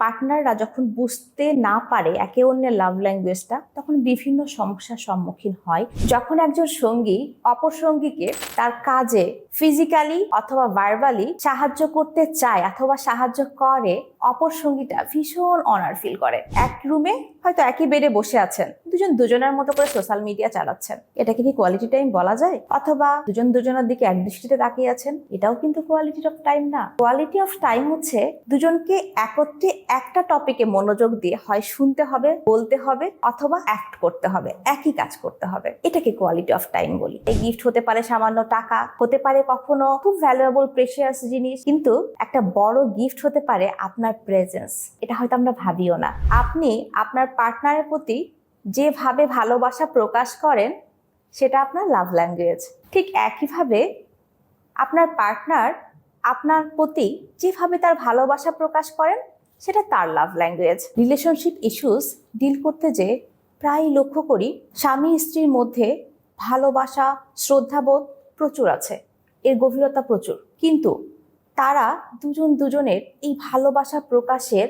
পার্টনাররা যখন বুঝতে না পারে একে অন্যের লাভ ল্যাঙ্গুয়েজটা তখন বিভিন্ন সমস্যার সম্মুখীন হয়। যখন একজন সঙ্গী অপর সঙ্গীকে তার কাজে ফিজিক্যালি অথবা ভার্বালি সাহায্য করতে চায় অথবা সাহায্য করে, অপর সঙ্গীটা ভীষণ অনার ফিল করে। এক রুমে হয়তো একই বেডে বসে আছেন, দুজন দুজনের মতো করে সোশ্যাল মিডিয়া চালাচ্ছেন। এটাকে কি কোয়ালিটি টাইম বলা যায়? অথবা দুজন দুজনের দিকে এক দৃষ্টিতে তাকিয়ে আছেন? এটাও কিন্তু কোয়ালিটি অফ টাইম না। কোয়ালিটি অফ টাইম হচ্ছে দুজনকে একত্রে একটা টপিকে মনোযোগ দিয়ে হয় শুনতে হবে, বলতে হবে অথবা অ্যাক্ট করতে হবে, একই কাজ করতে হবে। এটাকে কোয়ালিটি অফ টাইম বলি। এই গিফট হতে পারে সামান্য টাকা, হতে পারে কখনো খুব ভ্যালুয়েবল প্রেশিয়াস জিনিস, কিন্তু একটা বড় গিফট হতে পারে আপনার প্রেজেন্স এটা হয়তো আমরা ভাবিও না। আপনি আপনার পার্টনারের প্রতি যেভাবে ভালোবাসা প্রকাশ করেন, সেটা আপনার লাভ ল্যাঙ্গুয়েজ ঠিক একইভাবে আপনার পার্টনার আপনার প্রতি যেভাবে তার ভালোবাসা প্রকাশ করেন সেটা তার love language relationship issues deal করতে যে প্রায় লক্ষ্য করি, স্বামী স্ত্রীর মধ্যে ভালোবাসা, শ্রদ্ধাবোধ প্রচুর আছে, এর গভীরতা প্রচুর। কিন্তু তারা দুজন দুজনের এই ভালোবাসা প্রকাশের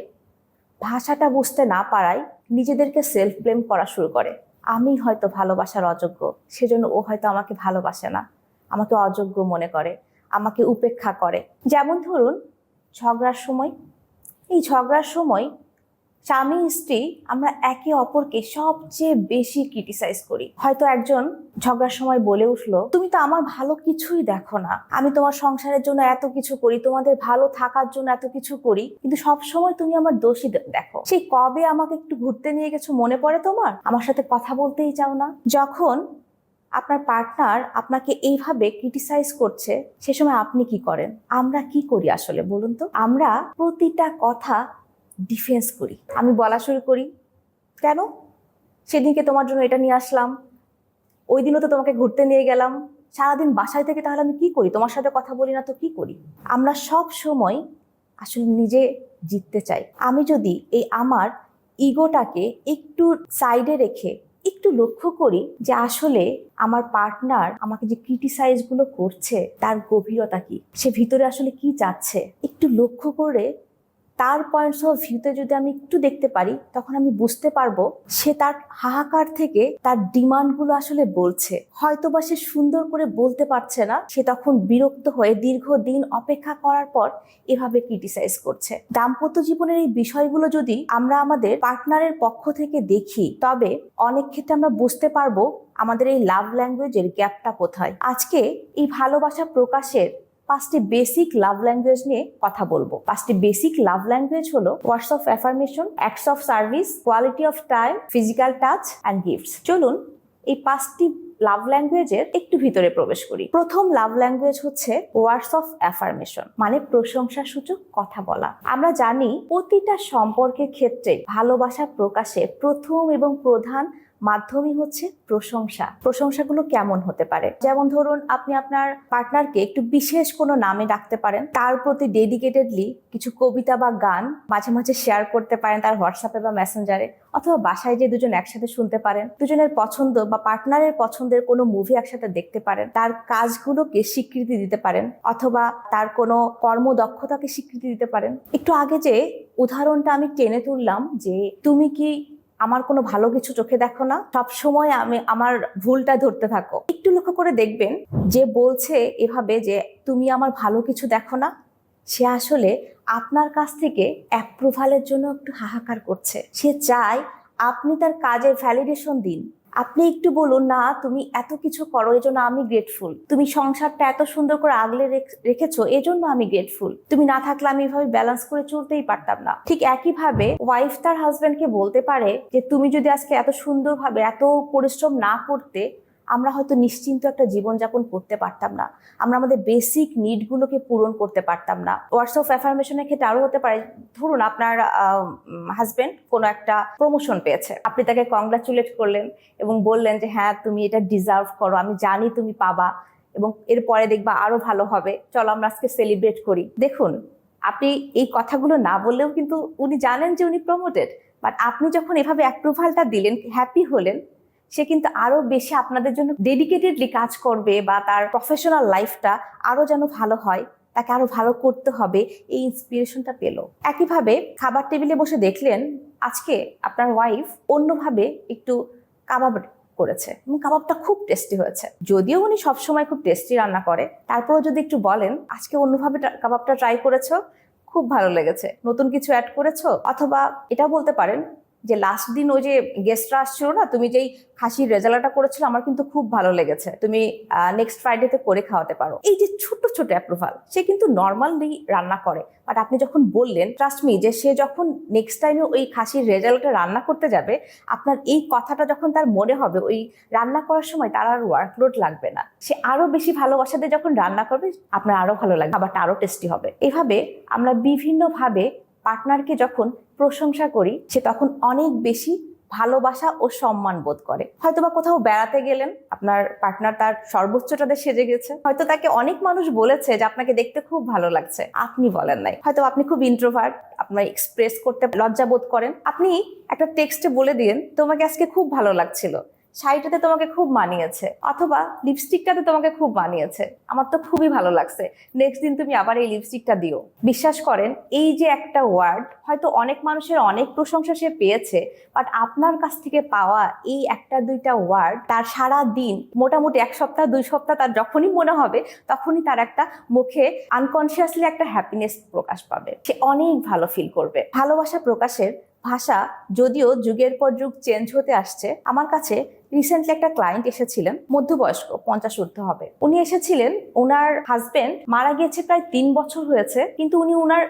ভাষাটা বুঝতে না পারায় নিজেদেরকে সেলফ ব্লেম করা শুরু করে। আমি হয়তো ভালোবাসার অযোগ্য, সেজন্য ও হয়তো আমাকে ভালোবাসে না, আমাকে অযোগ্য মনে করে, আমাকে উপেক্ষা করে। যেমন ধরুন, ঝগড়ার সময় এই ঝগড়ার সময় স্বামী, স্ত্রী আমরা একে অপরকে সবচেয়ে বেশি ক্রিটিসাইজ করি। হয়তো একজন ঝগড়ার সময় বলে উঠল, তুমি তো আমার ভালো কিছুই দেখো না। আমি তোমার সংসারের জন্য এত কিছু করি, তোমাদের ভালো থাকার জন্য এত কিছু করি, কিন্তু সব সময় তুমি আমার দোষী দেখো। সেই কবে আমাকে একটু ঘুরতে নিয়ে গেছো মনে পড়ে তোমার? আমার সাথে কথা বলতেই চাও না? যখন আপনার পার্টনার আপনাকে এইভাবে ক্রিটিসাইজ করছে, সে সময় আপনি কি করেন? আমরা কি করি আসলে বলুন তো? আমরা প্রতিটা কথা ডিফেন্স করি। আমি বলা শুরু করি, কেন? সেদিনকে তোমার জন্য এটা নিয়ে আসলাম ওই দিনও তো তোমাকে ঘুরতে নিয়ে গেলাম, সারাদিন বাসায় থেকে তাহলে আমি কি করি? তোমার সাথে কথা বলি না তো কি করি? আমরা সব সময় আসলে নিজে জিততে চাই। আমি যদি এই আমার ইগোটাকে একটু সাইডে রেখে একটু লক্ষ্য করি যে আসলে আমার পার্টনার আমাকে যে ক্রিটিসাইজগুলো করছে, তার গভীরতা কি? সে ভিতরে আসলে কি চাচ্ছে? একটু লক্ষ্য করে তার পয়েন্টস অফ ভিউতে যদি আমি একটু দেখতে পারি, তখন আমি বুঝতে পারব সে তার হাহাকার থেকে তার ডিমান্ডগুলো আসলে বলছে। হয়তো বা সে সুন্দর করে বলতে পারছে না, সে তখন বিরক্ত হয়ে দীর্ঘদিন অপেক্ষা করার পর এভাবে ক্রিটিসাইজ করছে। দাম্পত্য জীবনের এই বিষয়গুলো যদি আমরা আমাদের পার্টনারের পক্ষ থেকে দেখি, তবে অনেক ক্ষেত্রে আমরা বুঝতে পারব আমাদের এই লাভ ল্যাঙ্গুয়েজের গ্যাপটা কোথায়। আজকে এই ভালোবাসা প্রকাশের পাঁচটি বেসিক লাভ ল্যাঙ্গুয়েজ নিয়ে কথা বলব। পাঁচটি বেসিক লাভ ল্যাঙ্গুয়েজ হলো words of affirmation acts of service quality of time physical touch and gifts চলুন এই পাঁচটি লাভ ল্যাঙ্গুয়েজের একটু ভিতরে প্রবেশ করি। প্রথম লাভ ল্যাঙ্গুয়েজ হচ্ছে ওয়ার্ডস অফ অ্যাফার্মেশন মানে প্রশংসা সূচক কথা বলা। আমরা জানি প্রতিটা সম্পর্কের ক্ষেত্রে ভালোবাসা প্রকাশে প্রথম এবং প্রধান মাধ্যমই হচ্ছে প্রশংসা। প্রশংসাগুলো কেমন হতে পারে? যেমন ধরুন, আপনি আপনার পার্টনারকে একটু বিশেষ কোনো নামে ডাকতে পারেন। তার প্রতি ডেডিকেটেডলি কিছু কবিতা বা গান মাঝে মাঝে শেয়ার করতে পারেন তার হোয়াটসঅ্যাপে বা মেসেঞ্জারে। অথবা বাসায় যে দুজন একসাথে শুনতে পারেন, দুজনের পছন্দ বা পার্টনারের পছন্দের কোনো মুভি একসাথে দেখতে পারেন, তার কাজগুলোকে স্বীকৃতি দিতে পারেন। অথবা তার কোনো কর্মদক্ষতাকে স্বীকৃতি দিতে পারেন। একটু আগে যে উদাহরণটা আমি টেনে তুললাম যে, তুমি কি আমার কোনো ভালো কিছু চোখে দেখো না। সব সময় আমি আমার ভুলটা ধরতে থাকো। একটু লক্ষ্য করে দেখবেন যে বলছে এভাবে যে, তুমি আমার ভালো কিছু দেখো না। সে আসলে আপনার কাছ থেকে অ্যাপ্রুভালের জন্য একটু হাহাকার করছে। সে চায় আপনি তার কাজের ভ্যালিডেশন দিন। আপনি একটু বলুন না, তুমি এত কিছু করো এই জন্য আমি গ্রেটফুল তুমি সংসারটা এত সুন্দর করে আগলে রেখ- রেখেছো, এজন্য জন্য আমি গ্রেটফুল তুমি না থাকলে আমি এভাবে ব্যালেন্স করে চলতেই পারতাম না। ঠিক একইভাবে ওয়াইফ তার হাজব্যান্ডকে বলতে পারে যে, তুমি যদি আজকে এত সুন্দরভাবে এত পরিশ্রম না করতে আমরা হয়তো নিশ্চিন্ত একটা জীবনযাপন করতে পারতাম না। আমরা আমাদের বেসিক নিডগুলোকে পূরণ করতে পারতাম না। ওয়ার্ডস অফ অ্যাফার্মেশনের ক্ষেত্রে আরও হতে পারে। ধরুন আপনার হাজবেন্ড কোনো একটা প্রমোশন পেয়েছে। আপনি তাকে কংগ্রাচুলেট করলেন এবং বললেন যে হ্যাঁ তুমি এটা ডিজার্ভ করো। আমি জানি তুমি পাবা এবং এরপরে দেখবা আরও ভালো হবে। চলো আমরা আজকে সেলিব্রেট করি। দেখুন, আপনি এই কথাগুলো না বললেও কিন্তু উনি জানেন যে উনি প্রমোটেড বাট আপনি যখন এভাবে অ্যাপ্রুভালটা দিলেন হ্যাপি হলেন সে কিন্তু আরও বেশি আপনাদের জন্য ডেডিকেটেডলি কাজ করবে বা তার প্রফেশনাল লাইফটা আরও যেন ভালো হয়, তাকে আরও ভালো করতে হবে, এই ইন্সপিরেশনটা পেল। একইভাবে খাবার টেবিলে বসে দেখলেন, আজকে আপনার ওয়াইফ অন্যভাবে একটু কাবাব করেছে এবং কাবাবটা খুব টেস্টি হয়েছে। যদিও উনি সবসময় খুব টেস্টি রান্না করে, তারপরেও যদি একটু বলেন, আজকে অন্যভাবে কাবাবটা ট্রাই করেছ? খুব ভালো লেগেছে। নতুন কিছু অ্যাড করেছ? অথবা এটাও বলতে পারেন যে লাস্ট দিন ওই যে গেস্টরা আসছিল না, তুমি যেই খাসির রেজাল্টটা করেছিল, আমার কিন্তু খুব ভালো লেগেছে। তুমি নেক্সট ফ্রাইডেতে করে খাওয়াতে পারো। এই যে ছোট ছোট অ্যাপ্রুভাল সে কিন্তু নর্মালি রান্না করে। বাট আপনি যখন বললেন ট্রাস্ট মি যে সে যখন নেক্সট টাইমে ওই খাসির রেজাল্টটা রান্না করতে যাবে, আপনার এই কথাটা যখন তার মনে হবে, ওই রান্না করার সময় তার আর ওয়ার্কলোড লাগবে না। সে আরও বেশি ভালোবাসাতে যখন রান্না করবে, আপনার আরও ভালো লাগবে, খাবারটা আরও টেস্টি হবে। এভাবে আমরা বিভিন্নভাবে পার্টনারকে যখন প্রশংসা করি, সে তখন অনেক বেশি ভালোবাসা ও সম্মান বোধ করে। হয়তো বা কোথাও বেড়াতে গেলেন, আপনার পার্টনার তার সর্বোচ্চটাতে সেজে গেছে। হয়তো তাকে অনেক মানুষ বলেছে যে আপনাকে দেখতে খুব ভালো লাগছে। আপনি বলেন নাই। হয়তো আপনি খুব ইন্ট্রোভার্ট আপনার এক্সপ্রেস করতে লজ্জা বোধ করেন। আপনি একটা টেক্সটে বলে দিন তোমাকে আজকে খুব ভালো লাগছিল। শাড়িটাতে তোমাকে খুব মানিয়েছে, অথবা লিপস্টিকটাতে তোমাকে খুব মানিয়েছে। আমার তো খুবই ভালো লাগছে। নেক্সট দিন তুমি আবার এই লিপস্টিকটা দিও। বিশ্বাস করেন, এই যে একটা ওয়ার্ড হয়তো অনেক মানুষের অনেক প্রশংসা সে পেয়েছে বাট আপনার কাছ থেকে পাওয়া এই একটা দুইটা ওয়ার্ড তার সারা দিন, মোটামুটি এক সপ্তাহ, দুই সপ্তাহ তার যখনই মনে হবে, তখনই তার একটা মুখে আনকনসিয়াসলি একটা হ্যাপিনেস প্রকাশ পাবে। সে অনেক ভালো ফিল করবে। ভালোবাসা প্রকাশের ভাষা যদিও যুগের পর যুগ চেঞ্জ হতে আসছে, আমার কাছে রিসেন্টলি একটা ক্লায়েন্ট এসেছিলেন, মধ্যবয়স্ক, পঞ্চাশ ঊর্ধ্ব হবে। উনি এসেছিলেন ওনার হাজবেন্ড মারা গিয়েছে প্রায় তিন বছর হয়েছে, কিন্তু উনি ওনার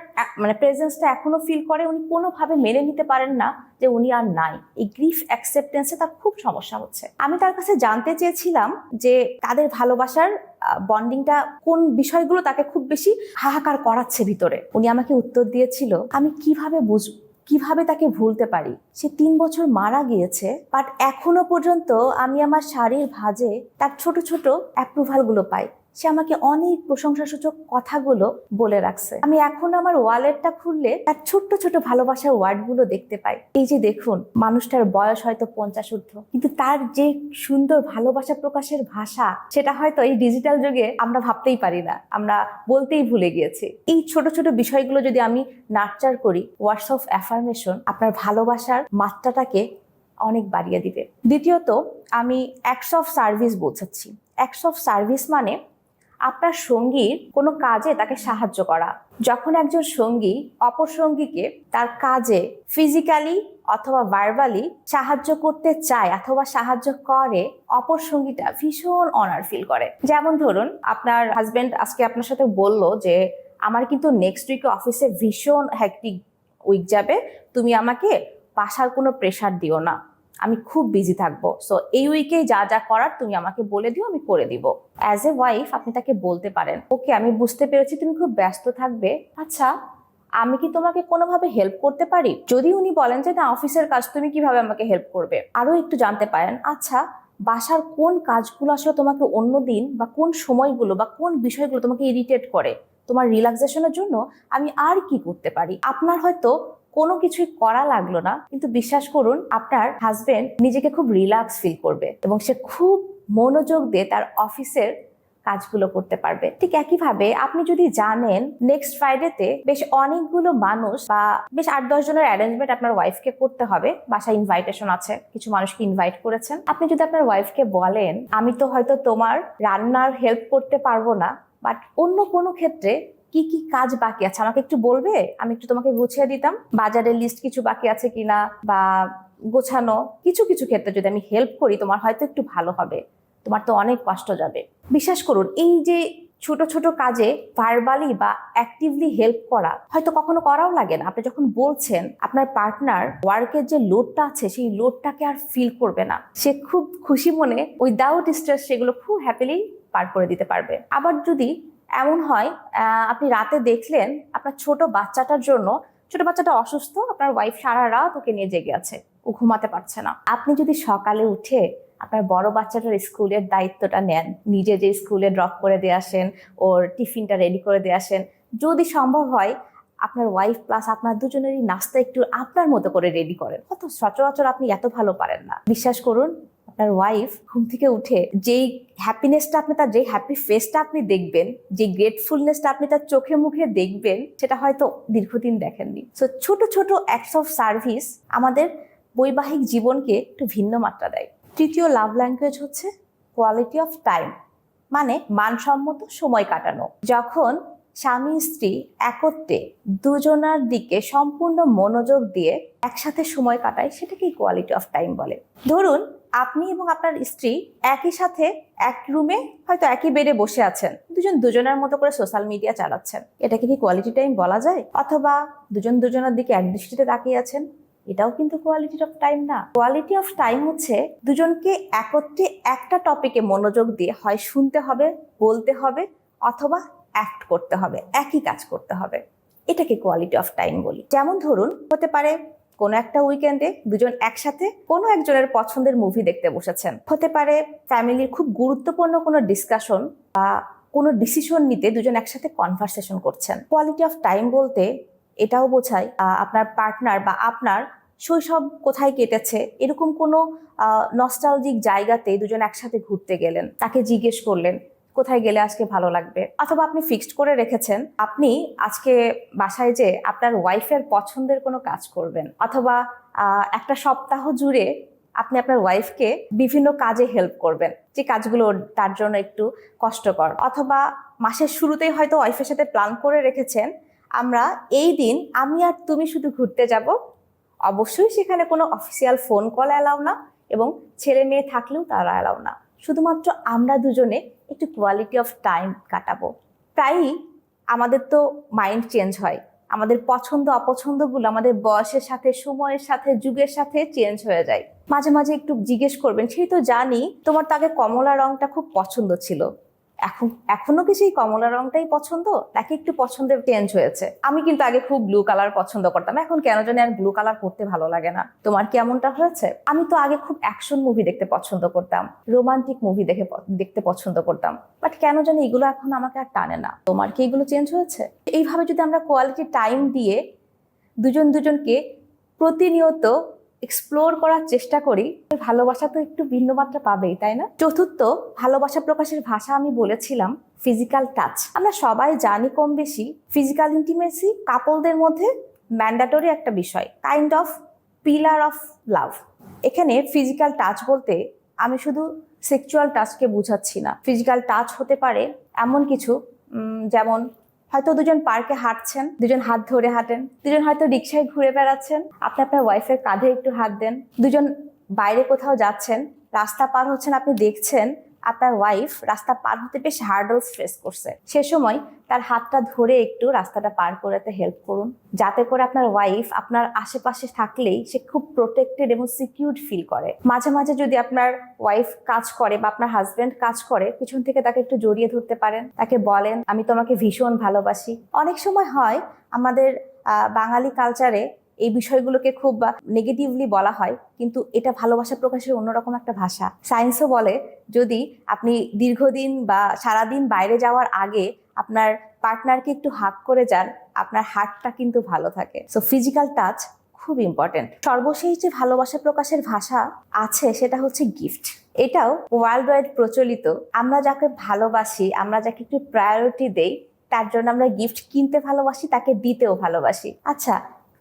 মানে প্রেজেন্সটা এখনও ফিল করে, উনি কোনোভাবে মেনে নিতে পারেন না যে উনি আর নাই। এই গ্রিফ অ্যাকসেপ্টেন্সে তার খুব সমস্যা হচ্ছে। আমি তার কাছে জানতে চেয়েছিলাম যে তাদের ভালোবাসার বন্ডিংটা কোন বিষয়গুলো তাকে খুব বেশি হাহাকার করাচ্ছে ভিতরে। উনি আমাকে উত্তর দিয়েছিল, আমি কীভাবে বুঝব কীভাবে তাকে ভুলতে পারি? সে তিন বছর মারা গিয়েছে বাট এখনও পর্যন্ত আমি আমার শাড়ির ভাজে তার ছোট ছোট অ্যাপ্রুভালগুলো পাই। সে আমাকে অনেক প্রশংসাসূচক কথাগুলো বলে রাখছে। আমি এখন আমার ওয়ালেটটা খুললে তার ছোট্ট ছোট ভালোবাসার ওয়ার্ডগুলো দেখতে পাই। এই যে দেখুন, মানুষটার বয়স হয়তো পঞ্চাশ ঊর্ধ্ব। কিন্তু তার যে সুন্দর ভালোবাসা প্রকাশের ভাষা, সেটা হয়তো এই ডিজিটাল যুগে আমরা ভাবতেই পারি না। আমরা বলতেই ভুলে গিয়েছি। এই ছোট ছোট বিষয়গুলো যদি আমি নার্চার করি, ওয়ার্ডস অফ অ্যাফার্মেশন আপনার ভালোবাসার মাত্রাটাকে অনেক বাড়িয়ে দিবে। দ্বিতীয়ত, আমি অ্যাক্টস অফ সার্ভিস বোঝাচ্ছি। অ্যাক্টস অফ সার্ভিস মানে আপনার সঙ্গীর কোনো কাজে তাকে সাহায্য করা। যখন একজন সঙ্গী অপর সঙ্গীকে তার কাজে ফিজিক্যালি অথবা ভার্বালি সাহায্য করতে চায় অথবা সাহায্য করে, অপর সঙ্গীটা ভীষণ অনার ফিল করে। যেমন ধরুন, আপনার হাজবেন্ড আজকে আপনার সাথে বলল যে, আমার কিন্তু নেক্সট উইকে অফিসে ভীষণ হ্যাকটিক উইক যাবে, তুমি আমাকে বাসার কোনো প্রেশার দিও না। আমি খুব বিজি থাকব। সো এই উইকে যা যা করার তুমি আমাকে বলে দিও, আমি করে দিব। অ্যাজ এ ওয়াইফ আপনি তাকে বলতে পারেন ওকে আমি বুঝতে পেরেছি তুমি খুব ব্যস্ত থাকবে। আচ্ছা আমি কি তোমাকে কোনোভাবে হেল্প করতে পারি? যদি উনি বলেন যে, না অফিসের কাজ তুমি কীভাবে আমাকে হেল্প করবে? আরও একটু জানতে পারেন আচ্ছা বাসার কোন কাজগুলো আসলে তোমাকে অন্য দিন বা কোন সময়গুলো বা কোন বিষয়গুলো তোমাকে ইরিটেট করে? তোমার রিল্যাক্সেশনের জন্য আমি আর কি করতে পারি? আপনার হয়তো কোনো কিছুই করা লাগল না, কিন্তু বিশ্বাস করুন, আপনার হাজবেন্ড নিজেকে খুব রিল্যাক্স ফিল করবে এবং সে খুব মনোযোগ দিয়ে তার অফিসের কাজগুলো করতে পারবে। ঠিক একইভাবে আপনি যদি জানেন নেক্সট ফ্রাইডেতে বেশ অনেকগুলো মানুষ বা বেশ আট দশ জনের অ্যারেঞ্জমেন্ট আপনার ওয়াইফকে করতে হবে বাসা ইনভাইটেশন আছে, কিছু মানুষকে ইনভাইট করেছেন। আপনি যদি আপনার ওয়াইফকে বলেন, আমি তো হয়তো তোমার রান্নার হেল্প করতে পারব না বাট অন্য কোনো ক্ষেত্রে কি কি কাজ বাকি আছে? আমাকে একটু বলবে? আমি একটু তোমাকে গুছিয়ে দিতাম। বাজারের লিস্ট কিছু বাকি আছে কিনা বা গোছানো কিছু কিছু ক্ষেত্রে যদি আমি হেল্প করি, তোমার হয়তো একটু ভালো হবে। তোমার তো অনেক কষ্ট যাবে। বিশ্বাস করুন, এই যে ছোট ছোট কাজে ভার্বালি বা অ্যাক্টিভলি হেল্প করা, হয়তো কখনো করাও লাগে না। আপনি যখন বলছেন, আপনার পার্টনার ওয়ার্কের যে লোডটা আছে, সেই লোডটাকে আর ফিল করবে না। সে খুব খুশি মনে উইদাউট স্ট্রেস সেগুলো খুব হ্যাপিলি পার করে দিতে পারবে। আবার যদি এমন হয় আপনি রাতে দেখলেন আপনার ছোট বাচ্চাটার জন্য, ছোট বাচ্চাটা অসুস্থ, আপনার ওয়াইফ সারা রাত ওকে নিয়ে জেগে আছে, ও ঘুমাতে পারছে না। আপনি যদি সকালে উঠে আপনার বড় বাচ্চাটার স্কুলের দায়িত্বটা নেন, নিজে যে স্কুলে ড্রপ করে দিয়ে আসেন, ওর টিফিনটা রেডি করে দিয়ে আসেন, যদি সম্ভব হয়, আপনার ওয়াইফ প্লাস আপনার দুজনেরই নাস্তা একটু আপনার মতো করে রেডি করেন। কত সচরাচর আপনি এত ভালো পারেন না। বিশ্বাস করুন আপনার ওয়াইফ ঘুম থেকে উঠে যেই হ্যাপিনেসটা আপনি তার, যেই হ্যাপি ফেসটা আপনি দেখবেন যে গ্রেটফুলনেসটা আপনি তার চোখে মুখে দেখবেন, সেটা হয়তো দীর্ঘদিন দেখেননি। সো ছোট ছোট অ্যাক্টস অফ সার্ভিস আমাদের বৈবাহিক জীবনকে একটু ভিন্ন মাত্রা দেয়। তৃতীয় লাভ ল্যাঙ্গুয়েজ হচ্ছে কোয়ালিটি অফ টাইম মানে মানসম্মত সময় কাটানো। যখন স্বামী, স্ত্রী একত্রে দুজনার দিকে সম্পূর্ণ মনোযোগ দিয়ে একসাথে সময় কাটায়, সেটাকেই কোয়ালিটি অফ টাইম বলে। ধরুন আপনি এবং আপনার স্ত্রী একই সাথে এক রুমে হয়তো একই বেডে বসে আছেন। দুজন দুজনের মতো করে সোশ্যাল মিডিয়া চালাচ্ছেন। এটাকে কি কোয়ালিটি টাইম বলা যায়? অথবা দুজন দুজনের দিকে এক দৃষ্টিতে তাকিয়ে আছেন? এটাও কিন্তু কোয়ালিটি অফ টাইম না। কোয়ালিটি অফ টাইম হচ্ছে দুজনকে একত্রে একটা টপিকে মনোযোগ দিয়ে হয় শুনতে হবে, বলতে হবে অথবা অ্যাক্ট করতে হবে, একই কাজ করতে হবে। এটাকে কোয়ালিটি অফ টাইম বলি। যেমন ধরুন, হতে পারে কোনো একটা উইকেন্ডে দুজন একসাথে কোনো একজনের পছন্দের মুভি দেখতে বসেছেন। হতে পারে ফ্যামিলির খুব গুরুত্বপূর্ণ কোনো ডিসকাশন বা কোনো ডিসিশন নিতে দুজন একসাথে কনভারসেশন করছেন। কোয়ালিটি অফ টাইম বলতে এটাও বোঝায় আপনার পার্টনার বা আপনার শৈশব কোথায় কেটেছে, এরকম কোনো নস্টালজিক জায়গাতে দুজন একসাথে ঘুরতে গেলেন, তাকে জিজ্ঞেস করলেন কোথায় গেলে আজকে ভালো লাগবে? অথবা আপনি ফিক্সড করে রেখেছেন, আপনি আজকে বাসায় যে আপনার ওয়াইফের পছন্দের কোনো কাজ করবেন। অথবা একটা সপ্তাহ জুড়ে আপনি আপনার ওয়াইফকে বিভিন্ন কাজে হেল্প করবেন, যে কাজগুলো তার জন্য একটু কষ্টকর। অথবা, মাসের শুরুতেই হয়তো ওয়াইফের সাথে প্ল্যান করে রেখেছেন, আমরা এই দিন আমি আর তুমি শুধু ঘুরতে যাব। অবশ্যই সেখানে কোনো অফিসিয়াল ফোন কল অ্যালাউ না এবং ছেলে মেয়ে থাকলেও তারা অ্যালাউ না। শুধুমাত্র আমরা দুজনে একটু কোয়ালিটি অফ টাইম কাটাবো। প্রায়ই আমাদের তো মাইন্ড চেঞ্জ হয়। আমাদের পছন্দ, অপছন্দগুলো আমাদের বয়সের সাথে, সময়ের সাথে, যুগের সাথে চেঞ্জ হয়ে যায়। মাঝে মাঝে একটু জিজ্ঞেস করবেন, সেই তো জানি, তোমার তাকে কমলা রংটা খুব পছন্দ ছিল। এখন, এখনও কি সেই কমলা রংটাই পছন্দ? নাকি একটু পছন্দের চেঞ্জ হয়েছে? আমি কিন্তু আগে খুব ব্লু কালার পছন্দ করতাম, এখন কেন জানি আর ব্লু কালার পড়তে ভালো লাগে না। তোমার কি এমনটা হয়েছে? আমি তো আগে খুব অ্যাকশন মুভি দেখতে পছন্দ করতাম রোমান্টিক মুভি দেখে দেখতে পছন্দ করতাম বাট কেন জানি এগুলো এখন আমাকে আর টানে না। তোমার কি এগুলো চেঞ্জ হয়েছে? এইভাবে যদি আমরা কোয়ালিটি টাইম দিয়ে দুজন দুজনকে প্রতিনিয়ত এক্সপ্লোর করার চেষ্টা করি ভালোবাসা তো একটু ভিন্ন মাত্রা পাবেই, তাই না? চতুর্থ, ভালোবাসা প্রকাশের ভাষা আমি বলেছিলাম ফিজিক্যাল টাচ আমরা সবাই জানি কম বেশি ফিজিক্যাল ইন্টিমেসি কাপলদের মধ্যে ম্যান্ডাটরি একটা বিষয় kind of pillar of love এখানে ফিজিক্যাল টাচ বলতে আমি শুধু সেক্সুয়াল টাচকে বুঝাচ্ছি না। ফিজিক্যাল টাচ হতে পারে এমন কিছু যেমন হয়তো দুজন পার্কে হাঁটছেন, দুজন হাত ধরে হাঁটেন, দুজন হয়তো রিক্সায় ঘুরে বেড়াচ্ছেন। আপনি আপনার ওয়াইফের কাঁধে একটু হাত দেন। দুজন বাইরে কোথাও যাচ্ছেন, রাস্তা পার হচ্ছেন, আপনি দেখছেন আপনার ওয়াইফ রাস্তা পার হতে বেশ হার্ডলস ফেস করছে। সে সময় তার হাতটা ধরে একটু রাস্তাটা পার করাতে হেল্প করুন। যাতে করে আপনার ওয়াইফ আপনার আশেপাশে থাকলেই সে খুব প্রোটেক্টেড এবং সিকিউর ফিল করে। মাঝে মাঝে যদি আপনার ওয়াইফ কাজ করে বা আপনার হাজব্যান্ড কাজ করে, পিছন থেকে তাকে একটু জড়িয়ে ধরতে পারেন। তাকে বলেন, আমি তোমাকে ভীষণ ভালোবাসি। অনেক সময় হয় আমাদের বাঙালি কালচারে এই বিষয়গুলোকে খুব নেগেটিভলি বলা হয়, কিন্তু এটা ভালোবাসা প্রকাশের অন্যরকম একটা ভাষা। সায়েন্সও বলে, যদি আপনি দীর্ঘদিন বা সারাদিন বাইরে যাওয়ার আগে আপনার পার্টনারকে একটু হাক করে যান, আপনার হার্টটা কিন্তু ভালো থাকে। সো ফিজিক্যাল টাচ খুব ইম্পর্টেন্ট সর্বশেষ যে ভালোবাসা প্রকাশের ভাষা আছে, সেটা হচ্ছে গিফট এটাও ওয়ার্ল্ড ওয়াইড প্রচলিত। আমরা যাকে ভালোবাসি, আমরা যাকে একটু প্রায়োরিটি দেই, তার জন্য আমরা গিফট কিনতে ভালোবাসি, তাকে দিতেও ভালোবাসি। আচ্ছা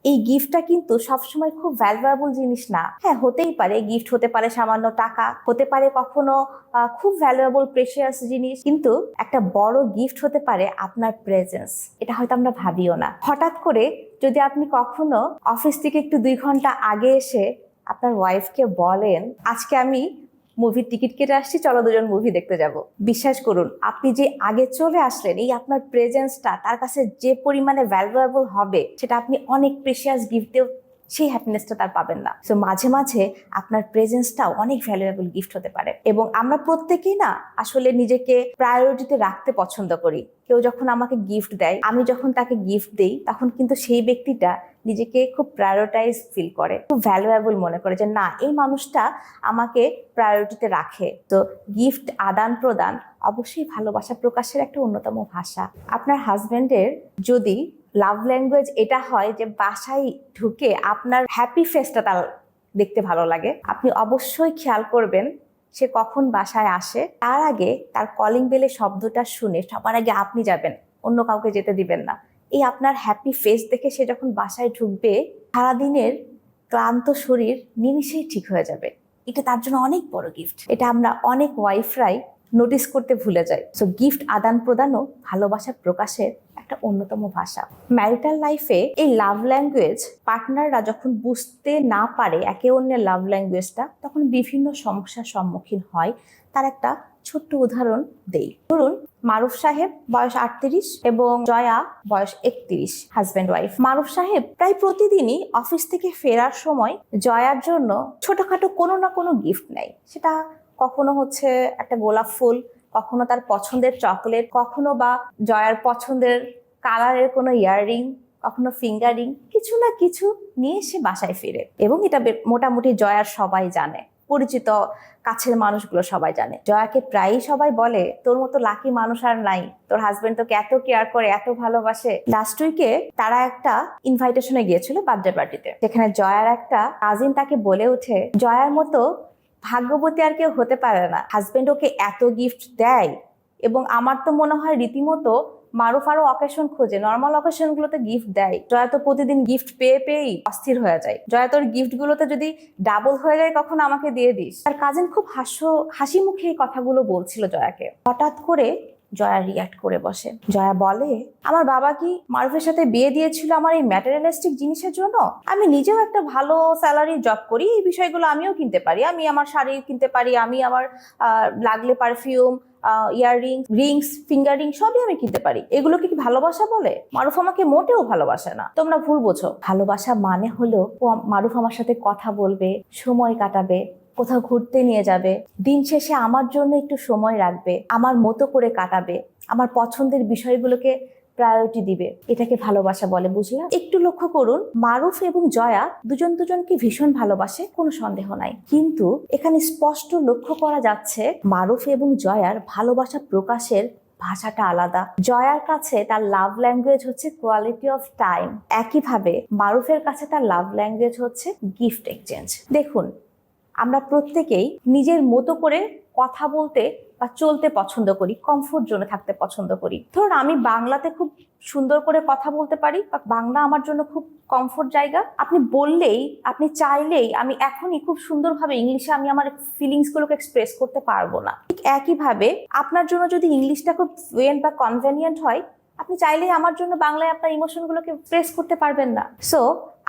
এই গিফটটা কিন্তু সবসময় খুব ভ্যালুয়েবল জিনিস না। হ্যাঁ হতেই পারে গিফট হতে পারে সামান্য টাকা, হতে পারে কখনো খুব ভ্যালুয়েবল প্রেশিয়াস জিনিস, কিন্তু একটা বড় গিফট হতে পারে আপনার প্রেজেন্স এটা হয়তো আমরা ভাবিও না। হঠাৎ করে যদি আপনি কখনো অফিস থেকে একটু দুই ঘণ্টা আগে এসে আপনার ওয়াইফকে বলেন, আজকে আমি মুভির টিকিট কেটে আসছি, চলো দুজন মুভি দেখতে যাব। বিশ্বাস করুন, আপনি যে আগে চলে আসলেন, এই আপনার প্রেজেন্সটা তার কাছে যে পরিমাণে ভ্যালুয়েবল হবে, সেটা আপনি অনেক প্রেশিয়াস গিফট গিফটেও সেই হ্যাপিনেসটা তার পাবেন না। সো মাঝে মাঝে আপনার প্রেজেন্সটাও অনেক ভ্যালুয়েবল গিফট হতে পারে। এবং আমরা প্রত্যেকেই না, আসলে নিজেকে প্রায়োরিটিতে রাখতে পছন্দ করি। কেউ যখন আমাকে গিফট দেয়, আমি যখন তাকে গিফট দেই, তখন কিন্তু সেই ব্যক্তিটা নিজেকে খুব প্রায়োরিটাইজ ফিল করে, খুব ভ্যালুয়েবল মনে করে যে না, এই মানুষটা আমাকে প্রায়োরিটিতে রাখে। তো গিফট আদান প্রদান অবশ্যই ভালোবাসা প্রকাশের একটা অন্যতম ভাষা। আপনার হাজব্যান্ডের যদি লাভ ল্যাঙ্গুয়েজ এটা হয় যে বাসায় ঢুকে আপনার হ্যাপি ফেসটা তার দেখতে ভালো লাগে, আপনি অবশ্যই খেয়াল করবেন সে কখন বাসায় আসে। তার আগে তার কলিং বেলের শব্দটা শুনে সবার আগে আপনি যাবেন, অন্য কাউকে যেতে দিবেন না। এই আপনার হ্যাপি ফেস দেখে সে যখন বাসায় ঢুকবে, সারাদিনের ক্লান্ত শরীর নিমিষেই ঠিক হয়ে যাবে। এটা তার জন্য অনেক বড় গিফট এটা আমরা অনেক ওয়াইফরাই নোটিস করতে ভুলে যাই। সো গিফট আদান প্রদানও ভালোবাসা প্রকাশের একটা অন্যতম ভাষা। ম্যারিটাল লাইফে এই লাভ ল্যাঙ্গুয়েজ পার্টনাররা যখন বুঝতে না পারে, একে অন্যের লাভ ল্যাঙ্গুয়েজটা তখন বিভিন্ন সমস্যার সম্মুখীন হয়। তার একটা ছোট্ট উদাহরণ দেই। ধরুন, মারুফ সাহেব বয়স আটত্রিশ এবং জয়া বয়স একত্রিশ হাজব্যান্ড ওয়াইফ মারুফ সাহেব প্রায় প্রতিদিনই অফিস থেকে ফেরার সময় জয়ার জন্য ছোটখাটো কোনো না কোনো গিফট নেয়। সেটা কখনো হচ্ছে একটা গোলাপ ফুল, কখনো তার পছন্দের চকলেট কখনো বা জয়ার পছন্দের কালারের কোনো ইয়াররিং কখনো ফিঙ্গারিং কিছু না কিছু নিয়ে সে বাসায় ফিরে। এবং এটা মোটামুটি জয়ার সবাই জানে। পরিচিত কাছের মানুষগুলো সবাই জানে। জয়াকে প্রায়ই সবাই বলে, তোর মতো লাকি মানুষ আর নাই। তোর হাজবেন্ড তোকে এত কেয়ার করে, এত ভালোবাসে। লাস্ট উইকে তারা একটা ইনভাইটেশনে গিয়েছিল বার্থডে পার্টিতে সেখানে জয়ার একটা কাজিন তাকে বলে ওঠে, জয়ার মতো ভাগ্যবতী আর কেউ হতে পারে না। হাজবেন্ড ওকে এত গিফট দেয় এবং আমার তো মনে হয় রীতিমতো মারুফ আরও অকেশন খোঁজে। নর্মাল অকেশন গুলোতে গিফট দেয়। জয়া তো প্রতিদিন গিফট পেয়ে পেয়েই অস্থির হয়ে যায়। জয়া, তোর গিফট গুলোতে যদি ডাবল হয়ে যায়, কখনো আমাকে দিয়ে দিস? তার কাজিন খুব হাস্য হাসি মুখে এই কথাগুলো বলছিল জয়াকে। হঠাৎ করে জয়া রিয়াক্ট করে বসে। জয়া বলে, আমার বাবা কি মারুফের সাথে বিয়ে দিয়েছিল আমার এই ম্যাটেরিয়ালিস্টিক জিনিসের জন্য? আমি নিজেও একটা ভালো স্যালারি জব করি, এই বিষয়গুলো আমিও কিনতে পারি। আমি আমার শাড়ি কিনতে পারি, আমি আমার লাগলে পারফিউম ইয়াররিং রিংস ফিঙ্গারিং সবই আমি কিনতে পারি। এগুলোকে কি ভালোবাসা বলে? মারুফ আমাকে মোটেও ভালোবাসে না। তোমরা ভুল বোঝো। ভালোবাসা মানে হলো মারুফ আমার সাথে কথা বলবে, সময় কাটাবে কোথাও ঘুরতে নিয়ে যাবে। দিন শেষে আমার জন্য একটু সময় রাখবে। আমার মতো করে কাটাবে। আমার পছন্দের বিষয়গুলোকে প্রায়োরিটি দিবে। এটাকে ভালোবাসা বলে বুঝলাম একটু লক্ষ্য করুন, মারুফ এবং জয়া দুজন দুজনকে ভীষণ ভালোবাসে, কোনো সন্দেহ নাই। কিন্তু এখানে স্পষ্ট লক্ষ্য করা যাচ্ছে, মারুফ এবং জয়ার ভালোবাসা প্রকাশের ভাষাটা আলাদা। জয়ার কাছে তার লাভ ল্যাঙ্গুয়েজ হচ্ছে কোয়ালিটি অফ টাইম একইভাবে মারুফের কাছে তার লাভ ল্যাঙ্গুয়েজ হচ্ছে গিফট এক্সচেঞ্জ দেখুন আমরা প্রত্যেকেই নিজের মতো করে কথা বলতে বা চলতে পছন্দ করি কমফোর্ট জোনে থাকতে পছন্দ করি। ধরুন, আমি বাংলাতে খুব সুন্দর করে কথা বলতে পারি, বা বাংলা আমার জন্য খুব কমফোর্ট জায়গা। আপনি বললেই, আপনি চাইলেই আমি এখনই খুব সুন্দরভাবে ইংলিশে আমি আমার ফিলিংসগুলোকে এক্সপ্রেস করতে পারব না। ঠিক একইভাবে আপনার জন্য যদি ইংলিশটা খুব ফ্লুয়েন্ট বা কনভেনিয়েন্ট হয়, আপনি চাইলেই আমার জন্য বাংলায় আপনার ইমোশনগুলোকে প্রেস করতে পারবেন না। সো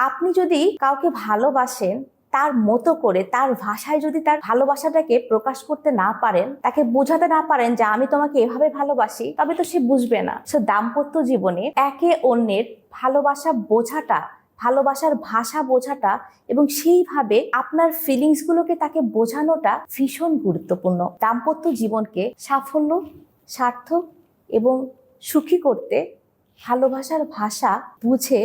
আপনি যদি কাউকে ভালোবাসেন তার মতো করে, তার ভাষায় যদি তার ভালোবাসাটাকে প্রকাশ করতে না পারেন, তাকে বোঝাতে না পারেন যে আমি তোমাকে এভাবে ভালোবাসি, তবে তো সে বুঝবে না। সে দাম্পত্য জীবনে একে অন্যের ভালোবাসা বোঝাটা, ভালোবাসার ভাষা বোঝাটা এবং সেইভাবে আপনার ফিলিংসগুলোকে তাকে বোঝানোটা ভীষণ গুরুত্বপূর্ণ। দাম্পত্য জীবনকে সাফল্য সার্থক এবং সুখী করতে ভালোবাসার ভাষা বুঝে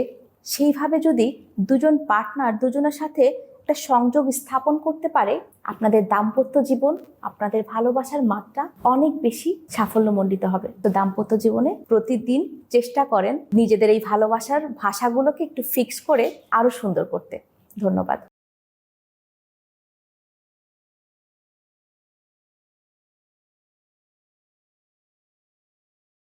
সেইভাবে যদি দুজন পার্টনার দুজনের সাথে একটা সংযোগ স্থাপন করতে পারে, আপনাদের দাম্পত্য জীবন, আপনাদের ভালোবাসার মাত্রা অনেক বেশি সাফল্যমণ্ডিত হবে। তো দাম্পত্য জীবনে প্রতিদিন চেষ্টা করেন নিজেদের এই ভালোবাসার ভাষাগুলোকে একটু ফিক্স করে আরও সুন্দর করতে। ধন্যবাদ।